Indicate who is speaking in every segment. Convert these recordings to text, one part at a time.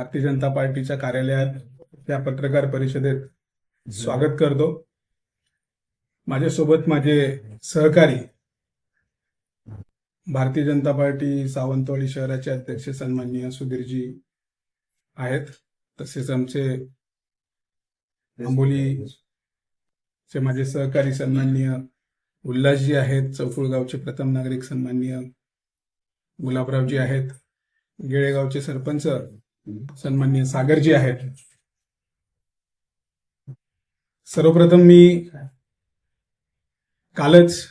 Speaker 1: भारतीय जनता पार्टीच्या कार्यालयात या पत्रकार परिषदेत स्वागत करतो. माझ्यासोबत माझे सहकारी भारतीय जनता पार्टी सावंतवाडी शहराचे अध्यक्ष सन्माननीय सुधीरजी आहेत. तसेच आमचे आंबोली चे माझे सहकारी सन्माननीय उल्हासजी आहेत. चौफुळगावचे प्रथम नागरिक सन्माननीय गुलाबरावजी आहेत. गेळेगावचे सरपंच सन्मान्य सागरजी आहेत. सर्वप्रथम मी कालच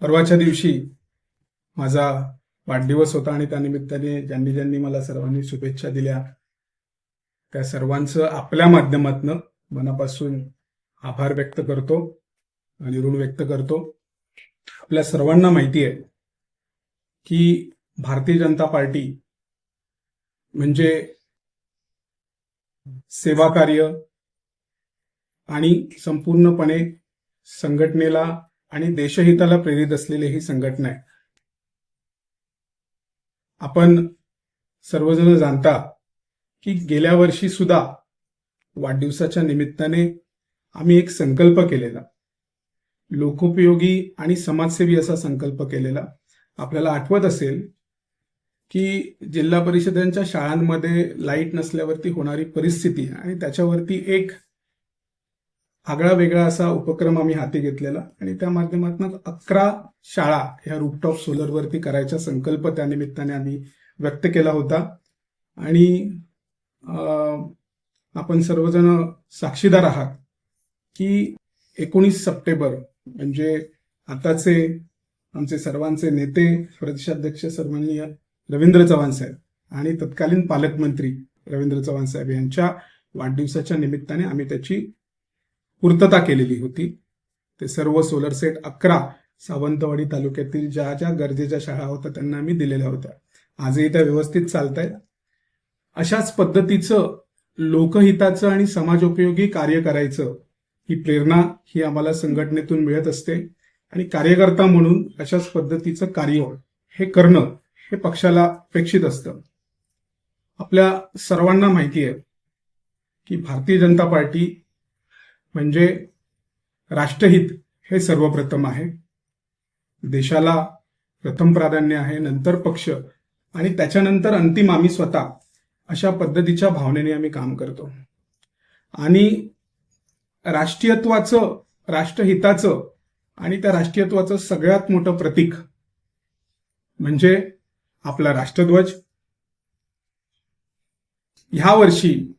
Speaker 1: परवाच्या दिवशी माझा वाढदिवस होता आणि त्यानिमित्ताने ज्यांनी ज्यांनी मला सर्वांनी शुभेच्छा दिल्या त्या सर्वांचं आपल्या माध्यमातनं मनापासून आभार व्यक्त करतो आणि ऋण व्यक्त करतो. आपल्या सर्वांना माहिती आहे की भारतीय जनता पार्टी म्हणजे सेवा कार्य आणि संपूर्णपणे संघटनेला आणि देशहिताला प्रेरित असलेली ही संघटना आहे. आपण सर्वजण जाणता की गेल्या वर्षी सुद्धा वाढदिवसाच्या निमित्ताने आम्ही एक संकल्प केलेला. लोकोपयोगी आणि समाजसेवी असा संकल्प केलेला. आपल्याला आठवत असेल की जिल्हा परिषदांच्या शाळांमध्ये लाइट नसल्यावरती होणारी परिस्थिती आणि त्याच्यावरती एक आगळा वेगळा असा उपक्रम आम्ही हाती घेतलेला. आणि त्या माध्यमातून अकरा शाळा ह्या रूपटॉप सोलरवरती करायचा संकल्प त्यानिमित्ताने आम्ही व्यक्त केला होता. आणि अं, आपण सर्वजण साक्षीदार आहात की एकोणीस सप्टेंबर म्हणजे आताचे आमचे सर्वांचे नेते प्रदेशाध्यक्ष सन्माननीय रवींद्र चव्हाण साहेब आणि तत्कालीन पालकमंत्री रवींद्र चव्हाण साहेब यांच्या वाढदिवसाच्या निमित्ताने आम्ही त्याची पूर्तता केलेली होती. ते सर्व सोलर सेट अकरा सावंतवाडी तालुक्यातील ज्या ज्या गरजेच्या शाळा होत्या त्यांना आम्ही दिलेल्या होत्या. आजही त्या व्यवस्थित चालत आहेत अशाच पद्धतीचं लोकहिताचं आणि समाजोपयोगी कार्य करायचं ही प्रेरणा ही आम्हाला संघटनेतून मिळत असते. आणि कार्यकर्ता म्हणून अशाच पद्धतीचं कार्य हे करणं हे पक्षाला अपेक्षित असतं. आपल्या सर्वांना माहिती आहे की भारतीय जनता पार्टी म्हणजे राष्ट्रहित हे सर्वप्रथम आहे. देशाला प्रथम प्राधान्य आहे नंतर पक्ष आणि त्याच्यानंतर अंतिम आम्ही स्वतः अशा पद्धतीच्या भावनेने आम्ही काम करतो. आणि राष्ट्रीयत्वाचं राष्ट्रहिताचं आणि त्या राष्ट्रीयत्वाचं सगळ्यात मोठं प्रतीक म्हणजे आपला राष्ट्रध्वज. ह्या वर्षी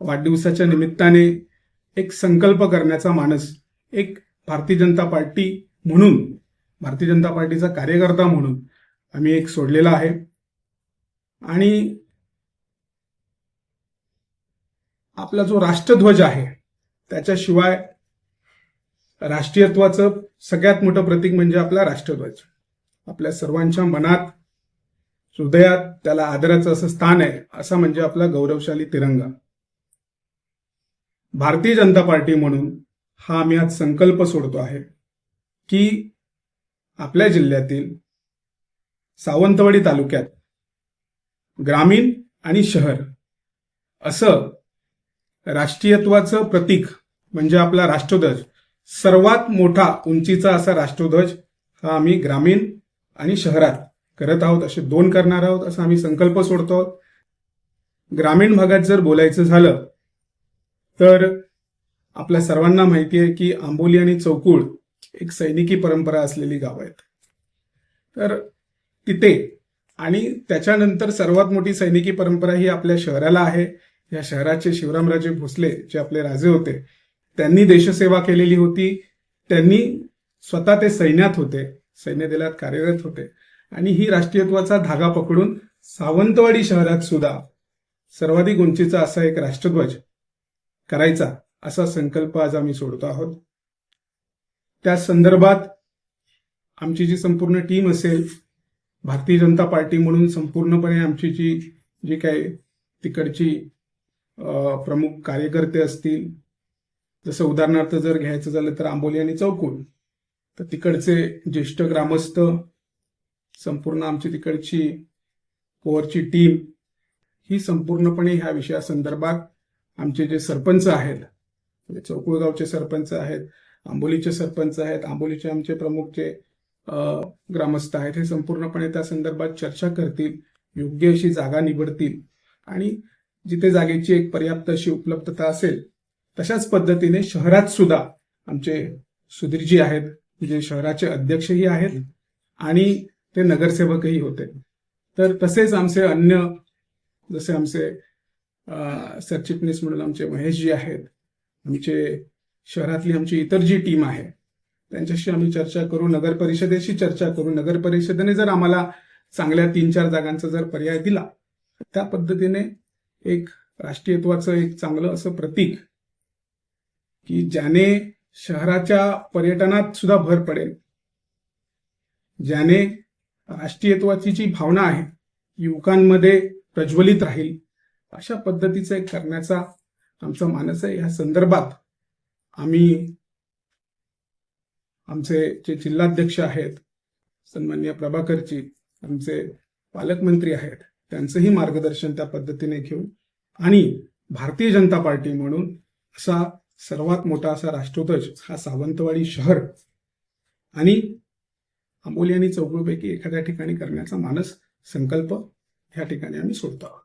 Speaker 1: वाढदिवसाच्या निमित्ताने एक संकल्प करण्याचा मानस एक भारतीय जनता पार्टी म्हणून भारतीय जनता पार्टीचा कार्यकर्ता म्हणून आम्ही एक सोडलेला आहे. आणि आपला जो राष्ट्रध्वज आहे त्याच्याशिवाय राष्ट्रीयत्वाचं सगळ्यात मोठं प्रतीक म्हणजे आपला राष्ट्रध्वज. आपल्या सर्वांच्या मनात हृदयात त्याला आदराचं असं स्थान आहे असा म्हणजे आपला गौरवशाली तिरंगा. भारतीय जनता पार्टी म्हणून हा आम्ही आज संकल्प सोडतो आहे की आपल्या जिल्ह्यातील सावंतवाडी तालुक्यात ग्रामीण आणि शहर असं राष्ट्रीयत्वाचं प्रतीक म्हणजे आपला राष्ट्रध्वज सर्वात मोठा उंचीचा असा राष्ट्रध्वज हा आम्ही ग्रामीण आणि शहरात करत आहोत असे दोन करणार आहोत असा आम्ही संकल्प सोडतो. आहोत. ग्रामीण भागात जर बोलायचं झालं तर आपल्या सर्वांना माहिती आहे की आंबोली आणि चौकुळ एक सैनिकी परंपरा असलेली गाव आहेत. तर तिथे आणि त्याच्यानंतर सर्वात मोठी सैनिकी परंपरा ही आपल्या शहराला आहे. या शहराचे शिवरामराजे भोसले जे आपले राजे होते त्यांनी देशसेवा केलेली होती. त्यांनी स्वतः ते सैन्यात होते. सैन्य दलात कार्यरत होते. आणि ही राष्ट्रीयत्वाचा धागा पकडून सावंतवाडी शहरात सुद्धा सर्वाधिक उंचीचा असा एक राष्ट्रध्वज करायचा असा संकल्प आज आम्ही सोडतो आहोत. त्या संदर्भात आमची जी संपूर्ण टीम असेल भारतीय जनता पार्टी म्हणून संपूर्णपणे आमची जी जी काही तिकडची प्रमुख कार्यकर्ते असतील जसं उदाहरणार्थ जर घ्यायचं झालं तर आंबोली आणि चौकुल तर तिकडचे ज्येष्ठ ग्रामस्थ संपूर्ण आमची तिकडची कोअरची टीम ही संपूर्णपणे ह्या विषयासंदर्भात आमचे जे सरपंच आहेत म्हणजे चौकुळगावचे सरपंच आहेत आंबोलीचे सरपंच आहेत आंबोलीचे आमचे प्रमुख जे ग्रामस्थ आहेत हे संपूर्णपणे त्या संदर्भात चर्चा करतील योग्य अशी जागा निवडतील. आणि जिथे जागेची एक पर्याप्त अशी उपलब्धता असेल तशाच पद्धतीने शहरात सुद्धा आमचे सुधीरजी आहेत जे शहराचे अध्यक्षही आहेत आणि ते नगरसेवकही होते. तर तसेच आमचे अन्य जसे आमचे सरचिटणीस म्हणून आमचे महेशजी आहेत आमचे शहरातली आमची इतर जी टीम आहे त्यांच्याशी आम्ही चर्चा करू नगर परिषदेशी चर्चा करू. नगर परिषदेने जर आम्हाला चांगल्या तीन चार जागांचा जर पर्याय दिला त्या पद्धतीने एक राष्ट्रीयत्वाचं एक चांगलं असं प्रतीक की ज्याने शहराच्या पर्यटनात सुद्धा भर पडेल. ज्याने राष्ट्रीयत्वाची जी भावना आहे युवकांमध्ये प्रज्वलित राहील अशा पद्धतीचं एक करण्याचा आमचा मानस आहे. या संदर्भात आम्ही आमचे जे जिल्हाध्यक्ष आहेत सन्मान्य प्रभाकरजी आमचे पालकमंत्री आहेत त्यांचंही मार्गदर्शन त्या पद्धतीने घेऊ आणि भारतीय जनता पार्टी म्हणून असा सर्वात मोठा असा राष्ट्रध्वज हा सावंतवाडी शहर. आणि आंबोली आणि चौगुळपैकी एखाद्या ठिकाणी करण्याचा मानस संकल्प ह्या ठिकाणी आम्ही सोडतो. आहोत